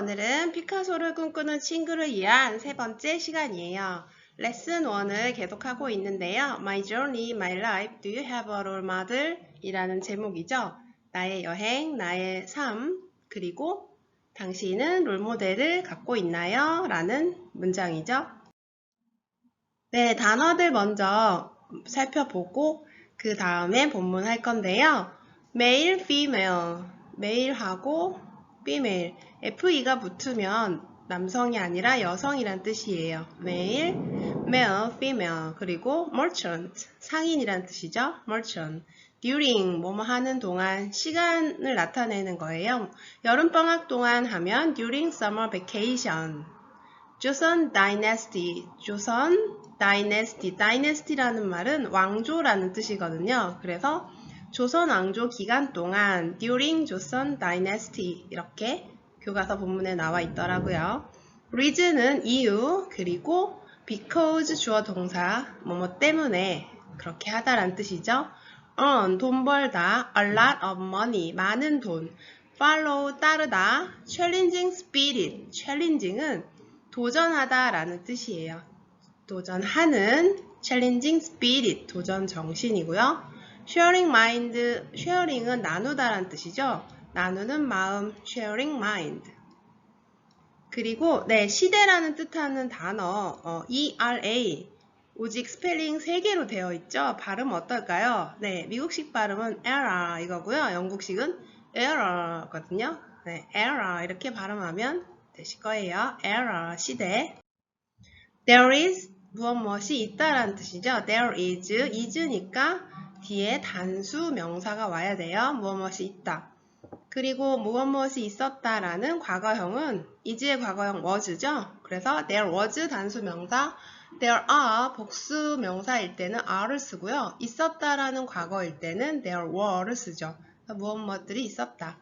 오늘은 피카소를 꿈꾸는 친구를 위한 세 번째 시간이에요. 레슨 1을 계속하고 있는데요. My Journey, My Life, Do You Have a Role Model? 이라는 제목이죠. 나의 여행, 나의 삶, 그리고 당신은 롤모델을 갖고 있나요? 라는 문장이죠. 네, 단어들 먼저 살펴보고 그 다음에 본문 할 건데요. male, female, male하고 female, FE가 붙으면 남성이 아니라 여성이란 뜻이에요. male, male, female, 그리고 merchant, 상인이란 뜻이죠. merchant. during, 뭐뭐 하는 동안, 시간을 나타내는 거예요. 여름방학 동안 하면 during summer vacation. 조선 dynasty, 조선 dynasty, dynasty라는 말은 왕조라는 뜻이거든요. 그래서 조선 왕조 기간 동안 during 조선 dynasty 이렇게 교과서 본문에 나와 있더라고요. reason은 이유 그리고 because 주어 동사 뭐뭐 때문에 그렇게 하다라는 뜻이죠. earn 돈 벌다 a lot of money 많은 돈 follow 따르다 challenging spirit challenging은 도전하다 라는 뜻이에요. 도전하는 challenging spirit 도전 정신이고요. Sharing mind sharing은 나누다라는 뜻이죠. 나누는 마음 sharing mind 그리고 네 시대라는 뜻하는 단어 어, ERA 오직 스펠링 3개로 되어 있죠. 발음 어떨까요? 네, 미국식 발음은 era 이거고요. 영국식은 era거든요. 네, era 이렇게 발음하면 되실 거예요. era 시대. There is 무엇 무엇이 있다라는 뜻이죠. There is is니까 뒤에 단수 명사가 와야 돼요. 무엇 무엇이 있다. 그리고 무엇 무엇이 있었다라는 과거형은 is의 과거형 was죠. 그래서 there was 단수 명사, there are 복수 명사일 때는 are를 쓰고요. 있었다라는 과거일 때는 there were를 쓰죠. 무엇 무엇들이 있었다.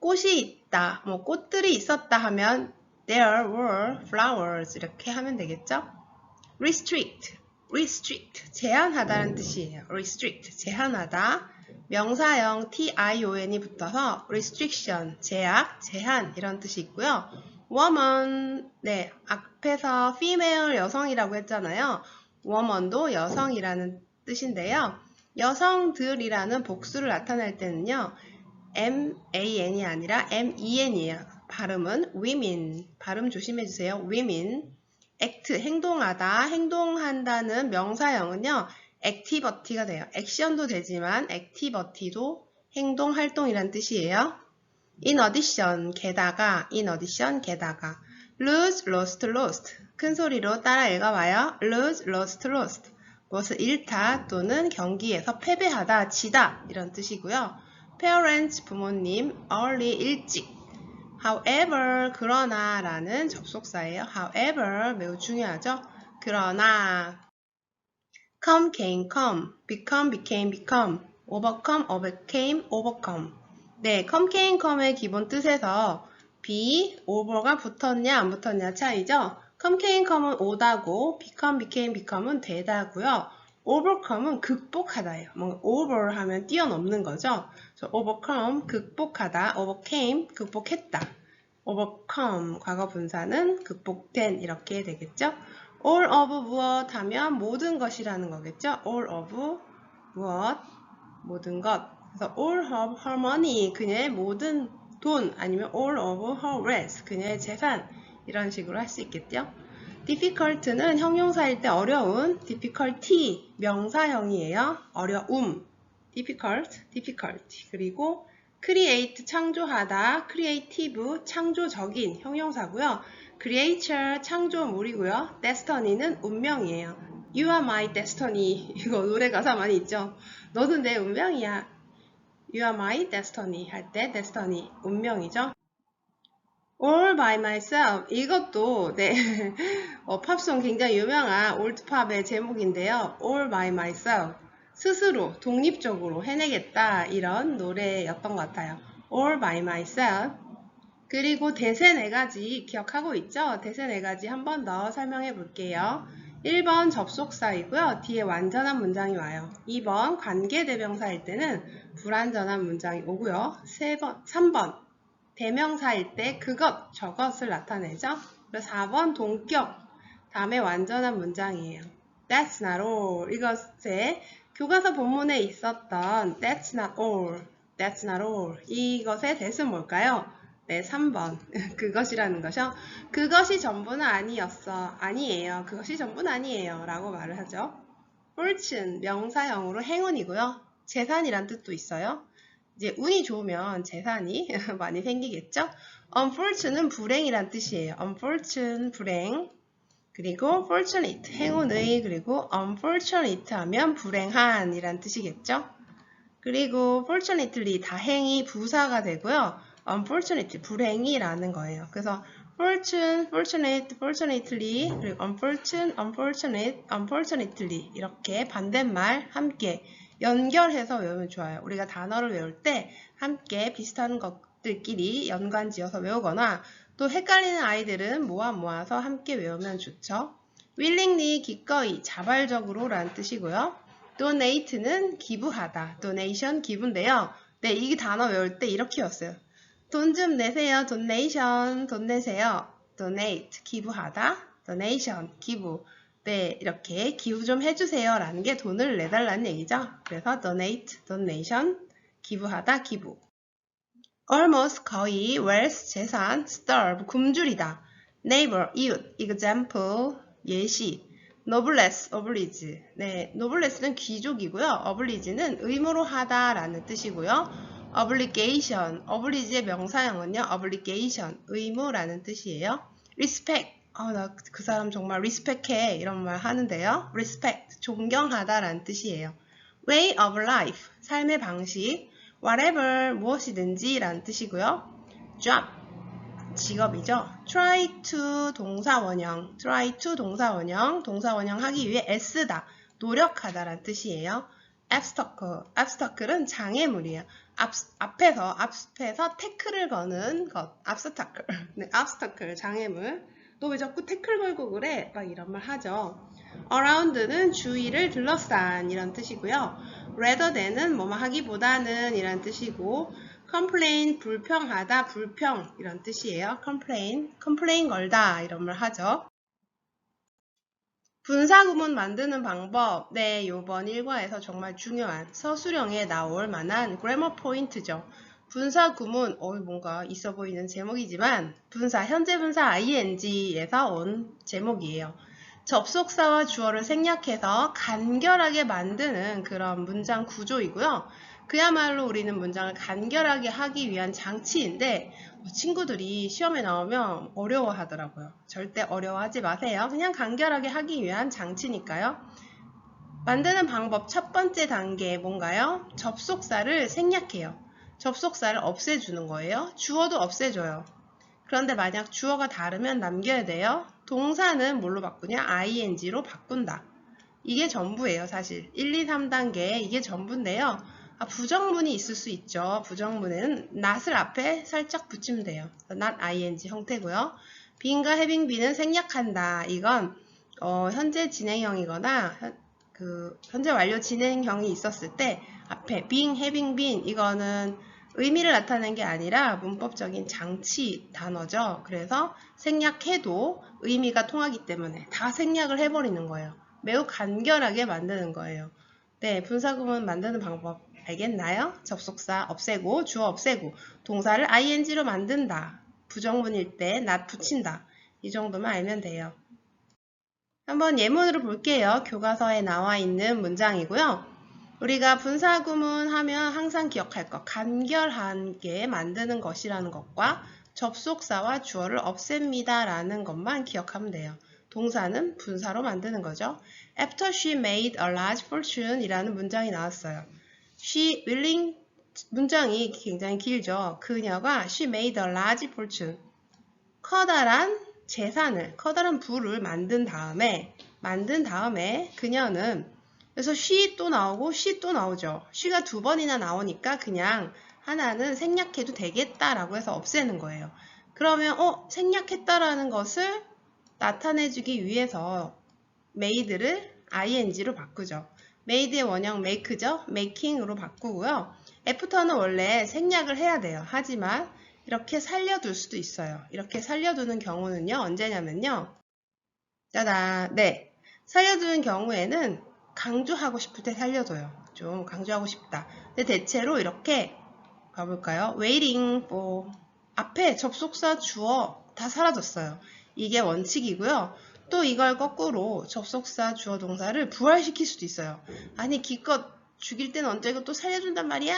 꽃이 있다, 뭐 꽃들이 있었다 하면 there were flowers 이렇게 하면 되겠죠. restrict, restrict 제한하다라는 뜻이에요. restrict 제한하다. 명사형 tion이 붙어서 restriction, 제약, 제한 이런 뜻이 있고요. woman, 네, 앞에서 female 여성이라고 했잖아요. woman도 여성이라는 뜻인데요. 여성들이라는 복수를 나타낼 때는요. man이 아니라 men이에요. 발음은 women, 발음 조심해주세요. women, act, 행동하다, 행동한다는 명사형은요. 액티버티가 돼요. 액션도 되지만 액티버티도 행동, 활동이란 뜻이에요. in addition, 게다가, in addition, 게다가 lose, lost, lost 큰 소리로 따라 읽어봐요. lose, lost, lost 무엇을 잃다 또는 경기에서 패배하다, 지다 이런 뜻이고요. parents, 부모님, early, 일찍 however, 그러나 라는 접속사예요. however, 매우 중요하죠. 그러나 come, came, come, become, became, become, overcome, overcame, overcome. 네, come, came, come의 기본 뜻에서 be, over가 붙었냐 안 붙었냐 차이죠. come, came, come은 오다고 become, became, become은 되다고요. Overcome은 극복하다예요. 뭔가 over 하면 뛰어넘는 거죠. overcome, 극복하다, overcame, 극복했다. overcome, 과거 분사는 극복된 이렇게 되겠죠. all of 무엇 하면 모든 것이라는 거겠죠. all of 무엇, 모든 것. 그래서 all of her money, 그녀의 모든 돈 아니면 all of her wealth, 그녀의 재산 이런 식으로 할 수 있겠죠. Difficult는 형용사일 때 어려운, difficulty 명사형이에요. 어려움, difficult, difficult. 그리고 create 창조하다, creative 창조적인 형용사고요. creature 창조물이고요. destiny는 운명이에요. You are my destiny. 이거 노래 가사 많이 있죠. 너는 내 운명이야. You are my destiny 할 때 destiny 운명이죠. All by myself 이것도 네 어, 팝송 굉장히 유명한 올드팝의 제목인데요. All by myself 스스로 독립적으로 해내겠다 이런 노래였던 것 같아요. All by myself 그리고 대세 네 가지 기억하고 있죠? 대세 네 가지 한 번 더 설명해 볼게요. 1번 접속사이고요. 뒤에 완전한 문장이 와요. 2번 관계대명사일 때는 불완전한 문장이 오고요. 3번, 3번 대명사일 때 그것, 저것을 나타내죠. 그래서 4번 동격. 다음에 완전한 문장이에요. That's not all. 이것에 교과서 본문에 있었던 That's not all. That's not all. 이것의 대은 뭘까요? 네, 3번. 그것이라는 것이요. 그것이 전부는 아니었어. 아니에요. 그것이 전부는 아니에요. 라고 말을 하죠. fortune, 명사형으로 행운이고요. 재산이란 뜻도 있어요. 이제 운이 좋으면 재산이 많이 생기겠죠? unfortune는 불행이란 뜻이에요. unfortune, 불행. 그리고 fortunate, 행운의, 그리고 unfortunate 하면 불행한 이란 뜻이겠죠? 그리고 fortunately, 다행히 부사가 되고요. unfortunate, 불행이라는 거예요. 그래서 fortune, fortunate, fortunately, 그리고 unfortunate, unfortunate, unfortunately 이렇게 반대말 함께 연결해서 외우면 좋아요. 우리가 단어를 외울 때 함께 비슷한 것들끼리 연관 지어서 외우거나 또 헷갈리는 아이들은 모아 모아서 함께 외우면 좋죠. willingly 기꺼이 자발적으로 라는 뜻이고요. donate는 기부하다, donation 기부인데요. 네, 이 단어 외울 때 이렇게 외웠어요. 돈 좀 내세요, donation, 돈 내세요. donate, 기부하다, donation, 기부. 네, 이렇게 기부 좀 해주세요 라는 게 돈을 내달라는 얘기죠. 그래서 donate, donation, 기부하다, 기부. Almost 거의, wealth, 재산, starve, 굶주리다, neighbor, 이웃, example, 예시, noblesse, oblige. 네, noblesse는 귀족이고요. oblige는 의무로 하다라는 뜻이고요. obligation, oblige의 명사형은요, obligation, 의무라는 뜻이에요. respect, 어, 나그 사람 정말 respect해 이런 말 하는데요. respect, 존경하다라는 뜻이에요. way of life, 삶의 방식, whatever, 무엇이든지 라는 뜻이고요. job, 직업이죠. try to 동사원형, try to 동사원형, 동사원형 하기 위해 애쓰다, 노력하다 라는 뜻이에요. obstacle, obstacle은 장애물이에요. 앞, 앞에서, 앞에서 태클을 거는 것, obstacle, 네, obstacle, 장애물. 너왜 자꾸 태클 걸고 그래? 막 이런 말 하죠. around는 주위를 둘러싼 이런 뜻이고요. Rather than은 뭐뭐 하기보다는 이런 뜻이고 complain 불평하다 불평 이런 뜻이에요. complain complain 걸다 이런 말 하죠. 분사구문 만드는 방법 네 요번 1과에서 정말 중요한 서술형에 나올 만한 그래머 포인트죠. 분사 구문, 어 뭔가 있어 보이는 제목이지만 분사, 현재 분사 ing에서 온 제목이에요. 접속사와 주어를 생략해서 간결하게 만드는 그런 문장 구조이고요. 그야말로 우리는 문장을 간결하게 하기 위한 장치인데 어, 친구들이 시험에 나오면 어려워하더라고요. 절대 어려워하지 마세요. 그냥 간결하게 하기 위한 장치니까요. 만드는 방법 첫 번째 단계 뭔가요? 접속사를 생략해요. 접속사를 없애주는 거예요. 주어도 없애줘요. 그런데 만약 주어가 다르면 남겨야 돼요. 동사는 뭘로 바꾸냐? ing로 바꾼다. 이게 전부예요, 사실. 1, 2, 3단계 이게 전부인데요. 아, 부정문이 있을 수 있죠. 부정문에는 not을 앞에 살짝 붙이면 돼요. not ing 형태고요. being과 having be는 생략한다. 이건 어, 현재 진행형이거나 그 현재 완료 진행형이 있었을 때 앞에 being, having been 이거는 의미를 나타내는 게 아니라 문법적인 장치 단어죠. 그래서 생략해도 의미가 통하기 때문에 다 생략을 해버리는 거예요. 매우 간결하게 만드는 거예요. 네, 분사구문 만드는 방법 알겠나요? 접속사 없애고 주어 없애고 동사를 ing로 만든다. 부정문일 때 not 붙인다. 이 정도만 알면 돼요. 한번 예문으로 볼게요. 교과서에 나와 있는 문장이고요. 우리가 분사구문 하면 항상 기억할 것, 간결하게 만드는 것이라는 것과 접속사와 주어를 없앱니다 라는 것만 기억하면 돼요. 동사는 분사로 만드는 거죠. After she made a large fortune 이라는 문장이 나왔어요. She willing 문장이 굉장히 길죠. 그녀가 she made a large fortune 커다란 재산을, 커다란 부를 만든 다음에 만든 다음에 그녀는 그래서 she 또 나오고 she 또 나오죠. she가 두 번이나 나오니까 그냥 하나는 생략해도 되겠다라고 해서 없애는 거예요. 그러면 어 생략했다라는 것을 나타내주기 위해서 made를 ing로 바꾸죠. made의 원형 make죠. making으로 바꾸고요. 애프터는 원래 생략을 해야 돼요. 하지만 이렇게 살려둘 수도 있어요. 이렇게 살려두는 경우는요, 언제냐면요. 짜잔, 네. 살려두는 경우에는 강조하고 싶을 때 살려둬요. 좀 강조하고 싶다. 근데 대체로 이렇게 가볼까요? waiting for 앞에 접속사 주어 다 사라졌어요. 이게 원칙이고요. 또 이걸 거꾸로 접속사 주어 동사를 부활시킬 수도 있어요. 아니 기껏 죽일 때는 언제고 또 살려준단 말이야?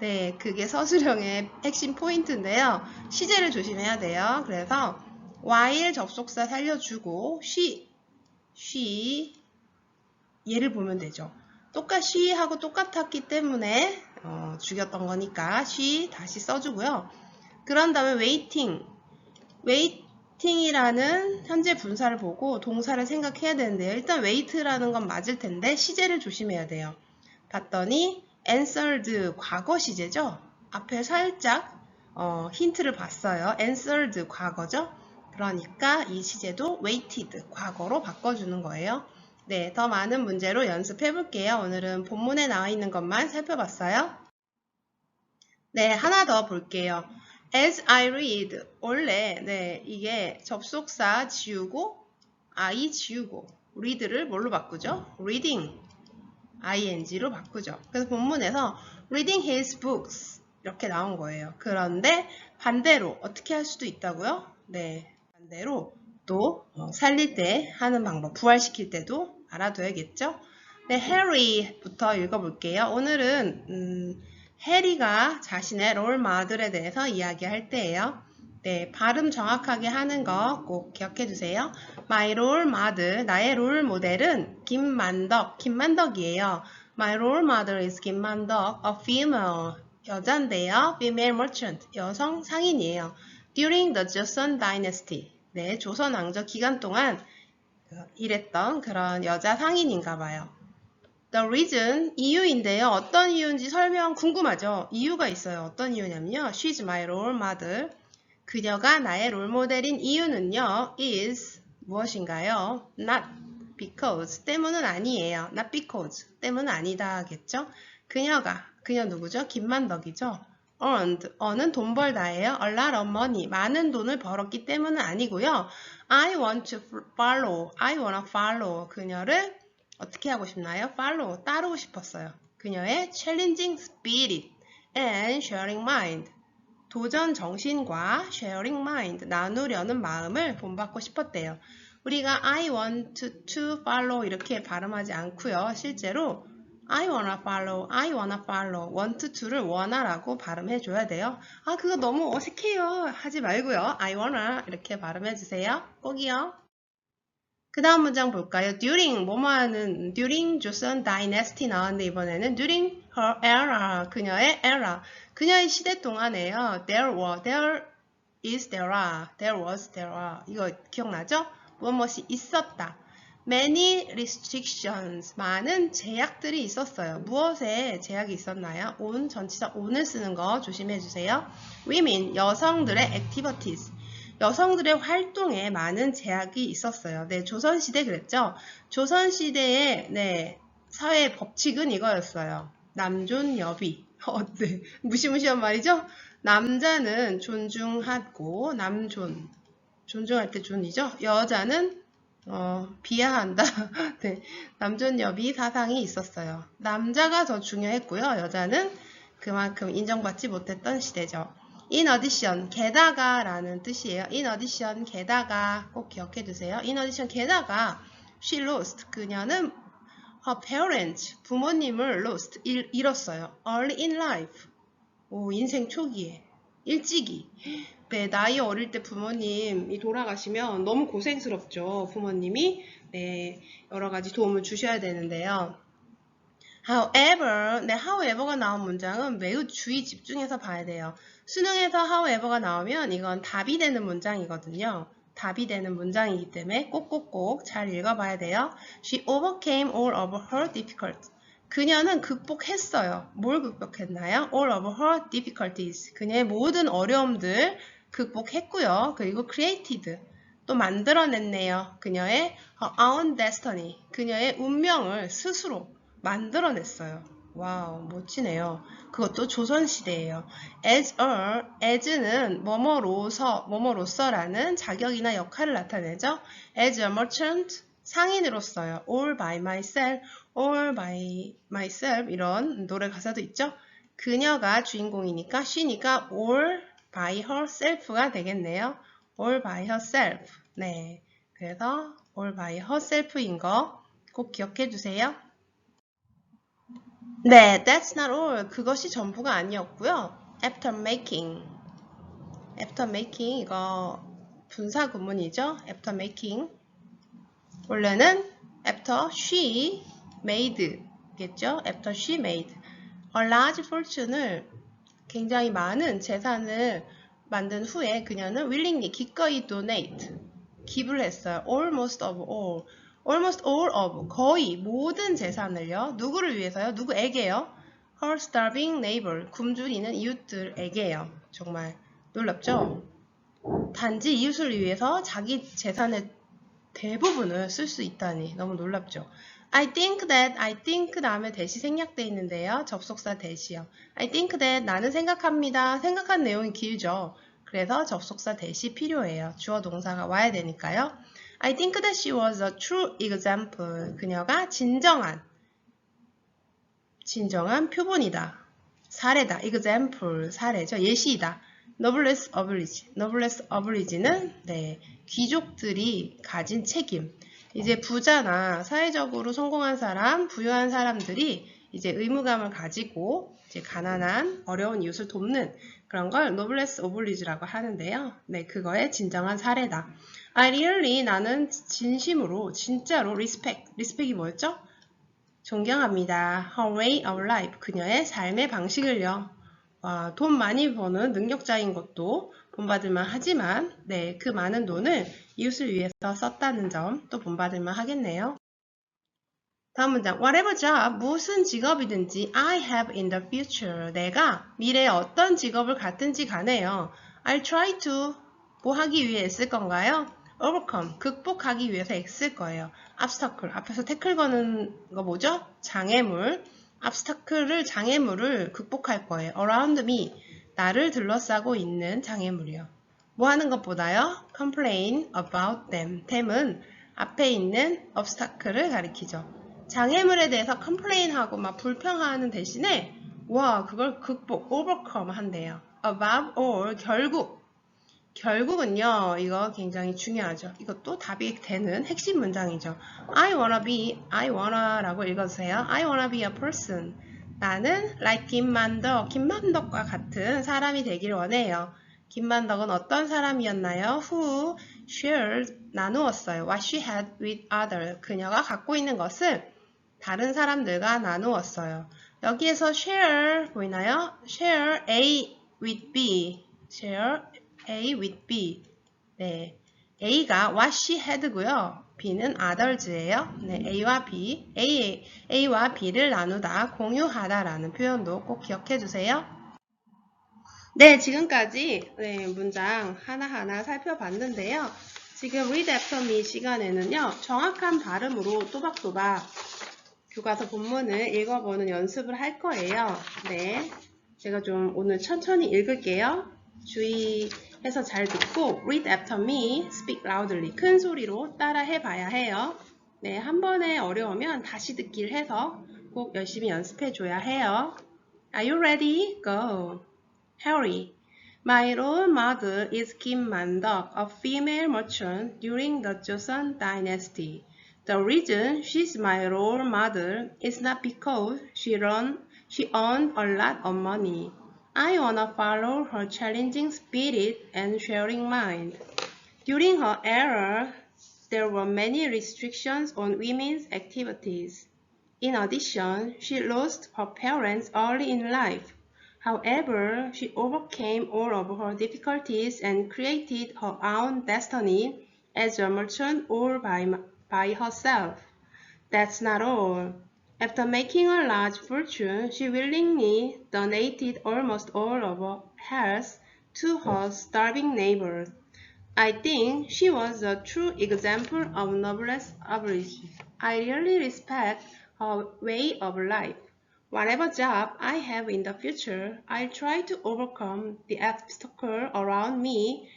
네, 그게 서술형의 핵심 포인트인데요. 시제를 조심해야 돼요. 그래서 while 접속사 살려주고 she, she 얘를 보면 되죠. 똑같이 하고 똑같았기 때문에 어, 죽였던 거니까 she 다시 써주고요. 그런 다음에 waiting, waiting이라는 현재 분사를 보고 동사를 생각해야 되는데요. 일단 wait라는 건 맞을 텐데 시제를 조심해야 돼요. 봤더니 answered 과거 시제죠. 앞에 살짝 어, 힌트를 봤어요. answered 과거죠. 그러니까 이 시제도 waited 과거로 바꿔주는 거예요. 네, 더 많은 문제로 연습해 볼게요. 오늘은 본문에 나와 있는 것만 살펴봤어요. 네, 하나 더 볼게요. As I read, 원래 네, 이게 접속사 지우고 I 지우고 read를 뭘로 바꾸죠? reading, ing로 바꾸죠. 그래서 본문에서 reading his books 이렇게 나온 거예요. 그런데 반대로 어떻게 할 수도 있다고요? 네, 반대로 또 어, 살릴 때 하는 방법, 부활시킬 때도 알아둬야겠죠? 네, 해리부터 읽어볼게요. 오늘은 음, 해리가 자신의 롤 마들에 대해서 이야기할 때예요. 네, 발음 정확하게 하는 거 꼭 기억해 두세요. My role model, 나의 롤 모델은 김만덕, 김만덕이에요. My role model is 김만덕, a female, 여잔데요. female merchant, 여성 상인이에요. During the Joseon Dynasty, 네, 조선 왕조 기간 동안 일했던 그런 여자 상인인가 봐요. The reason, 이유인데요. 어떤 이유인지 설명 궁금하죠? 이유가 있어요. 어떤 이유냐면요. She's my role model. 그녀가 나의 롤모델인 이유는요. is 무엇인가요? Not because 때문은 아니에요. Not because 때문은 아니다 하겠죠? 그녀가, 그녀 누구죠? 김만덕이죠? Earned, earn은 돈 벌다예요. a lot of money, 많은 돈을 벌었기 때문은 아니고요. I want to follow, I wanna follow 그녀를 어떻게 하고 싶나요? follow, 따르고 싶었어요. 그녀의 challenging spirit and sharing mind, 도전 정신과 sharing mind, 나누려는 마음을 본받고 싶었대요. 우리가 I want to follow 이렇게 발음하지 않고요. 실제로 I wanna follow, I wanna follow, want to를 원하라고 발음해 줘야 돼요. 아, 그거 너무 어색해요. 하지 말고요. I wanna 이렇게 발음해 주세요. 꼭이요. 그 다음 문장 볼까요? during, 뭐뭐 하는, during Joseon Dynasty 나왔는데 이번에는 during her era, 그녀의 era, 그녀의 시대 동안에요. there were, there is, there are, there was, there are. 이거 기억나죠? 무엇무엇이 있었다. Many restrictions, 많은 제약들이 있었어요. 무엇에 제약이 있었나요? on, 전치사 on을 쓰는 거 조심해 주세요. women, 여성들의 activities, 여성들의 활동에 많은 제약이 있었어요. 네, 조선시대 그랬죠? 조선시대의 네, 사회 법칙은 이거였어요. 남존 여비. 어, 네. 무시무시한 말이죠? 남자는 존중하고, 남존. 존중할 때 존이죠? 여자는 어, 비하한다. 네, 남존여비 사상이 있었어요. 남자가 더 중요했고요. 여자는 그만큼 인정받지 못했던 시대죠. in addition, 게다가 라는 뜻이에요. in addition, 게다가 꼭 기억해 두세요. in addition, 게다가 she lost, 그녀는 her parents, 부모님을 lost, 잃, 잃었어요. early in life, 오, 인생 초기에, 일찍이. 네, 나이 어릴 때 부모님이 돌아가시면 너무 고생스럽죠. 부모님이 네, 여러 가지 도움을 주셔야 되는데요. However, 네, however가 나온 문장은 매우 주의 집중해서 봐야 돼요. 수능에서 however가 나오면 이건 답이 되는 문장이거든요. 답이 되는 문장이기 때문에 꼭꼭꼭 잘 읽어봐야 돼요. She overcame all of her difficulties. 그녀는 극복했어요. 뭘 극복했나요? All of her difficulties. 그녀의 모든 어려움들 극복했고요. 그리고 created. 또 만들어냈네요. 그녀의 own destiny. 그녀의 운명을 스스로 만들어냈어요. 와우, 멋지네요. 그것도 조선시대예요. as a, as는 뭐뭐로서, 뭐뭐로서라는 자격이나 역할을 나타내죠. as a merchant, 상인으로서요. all by myself, all by myself 이런 노래 가사도 있죠. 그녀가 주인공이니까 she니까 all by herself가 되겠네요. all by herself. 네. 그래서 all by herself인 거 꼭 기억해 주세요. 네, that's not all. 그것이 전부가 아니었고요. after making. after making 이거 분사 구문이죠. after making. 원래는 after she made겠죠. after she made. a large fortune을 굉장히 많은 재산을 만든 후에 그녀는 willingly 기꺼이 donate 기부를 했어요. almost of all. almost all of 거의 모든 재산을요. 누구를 위해서요? 누구에게요? her starving neighbor 굶주리는 이웃들에게요. 정말 놀랍죠? 단지 이웃을 위해서 자기 재산의 대부분을 쓸 수 있다니 너무 놀랍죠? I think that, I think 다음에 대시 생략돼 있는데요. 접속사 대시요. I think that 나는 생각합니다. 생각한 내용이 길죠. 그래서 접속사 대시 필요해요. 주어 동사가 와야 되니까요. I think that she was a true example. 그녀가 진정한, 진정한 표본이다. 사례다. example, 사례죠. 예시이다. noblesse oblige. noblesse oblige는 네, 귀족들이 가진 책임. 이제 부자나 사회적으로 성공한 사람, 부유한 사람들이 이제 의무감을 가지고 이제 가난한 어려운 이웃을 돕는 그런 걸 노블레스 오블리지라고 하는데요. 네, 그거의 진정한 사례다. I really 나는 진심으로 진짜로 respect, respect이 뭐였죠? 존경합니다. Her way of life 그녀의 삶의 방식을요. 와, 돈 많이 버는 능력자인 것도 본받을만 하지만 네, 그 많은 돈을 이웃을 위해서 썼다는 점 또 본받을만 하겠네요. 다음 문장 Whatever job, 무슨 직업이든지 I have in the future 내가 미래에 어떤 직업을 갖든지 간에요. I'll try to 뭐 하기 위해 애쓸 건가요? overcome, 극복하기 위해서 애쓸 거예요. obstacle, 앞에서 태클 거는 거 뭐죠? 장애물. Obstacle를 장애물을 극복할 거예요. around me, 나를 둘러싸고 있는 장애물이요. 뭐 하는 것보다요? complain about them. them은 앞에 있는 obstacle를 가리키죠. 장애물에 대해서 complain하고 막 불평하는 대신에 와 그걸 극복, overcome 한대요. above all, 결국 결국은요, 이거 굉장히 중요하죠. 이것도 답이 되는 핵심 문장이죠. I wanna be, I wanna 라고 읽어주세요. I wanna be a person. 나는 like 김만덕, 김만덕과 같은 사람이 되길 원해요. 김만덕은 어떤 사람이었나요? Who shared, 나누었어요. What she had with others. 그녀가 갖고 있는 것을 다른 사람들과 나누었어요. 여기에서 share 보이나요? share A with B. share A with B. 네. A가 what she had고요. B는 others예요. 네, A와 B, A, A와 B를 나누다, 공유하다라는 표현도 꼭 기억해 주세요. 네, 지금까지 네, 문장 하나하나 살펴봤는데요. 지금 read after me 시간에는요, 정확한 발음으로 또박또박 교과서 본문을 읽어보는 연습을 할 거예요. 네, 제가 좀 오늘 천천히 읽을게요. 주의 해서 잘 듣고 read after me, speak loudly 큰 소리로 따라해 봐야 해요. 네, 한 번에 어려우면 다시 듣기를 해서 꼭 열심히 연습해 줘야 해요. Are you ready? Go. Harry. My role model is Kim Mandok, a female merchant during the Joseon dynasty. The reason she's my role model is not because she run, she earned a lot of money. I wanna follow her challenging spirit and sharing mind. During her era, there were many restrictions on women's activities. In addition, she lost her parents early in life. However, she overcame all of her difficulties and created her own destiny as a merchant all by, by herself. That's not all. After making a large fortune, she willingly donated almost all of her health to her starving neighbors. I think she was a true example of noblesse oblige. I really respect her way of life. Whatever job I have in the future, I'll try to overcome the obstacle around me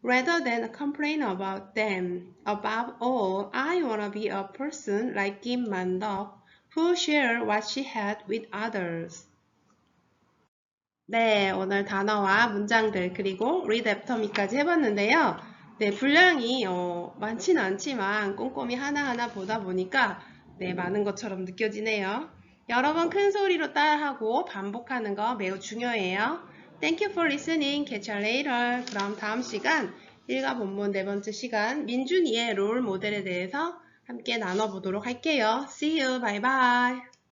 rather than complain about them. Above all, I want to be a person like Kim Mandok who share what she had with others. 네, 오늘 단어와 문장들 그리고 read after me까지 해봤는데요. 네, 분량이 어, 많지는 않지만 꼼꼼히 하나하나 보다 보니까 네, 많은 것처럼 느껴지네요. 여러 번 큰 소리로 따라하고 반복하는 거 매우 중요해요. Thank you for listening. Catch you later. 그럼 다음 시간 일과 본문 네 번째 시간 민준이의 롤 모델에 대해서 함께 나눠보도록 할게요. See you. Bye bye.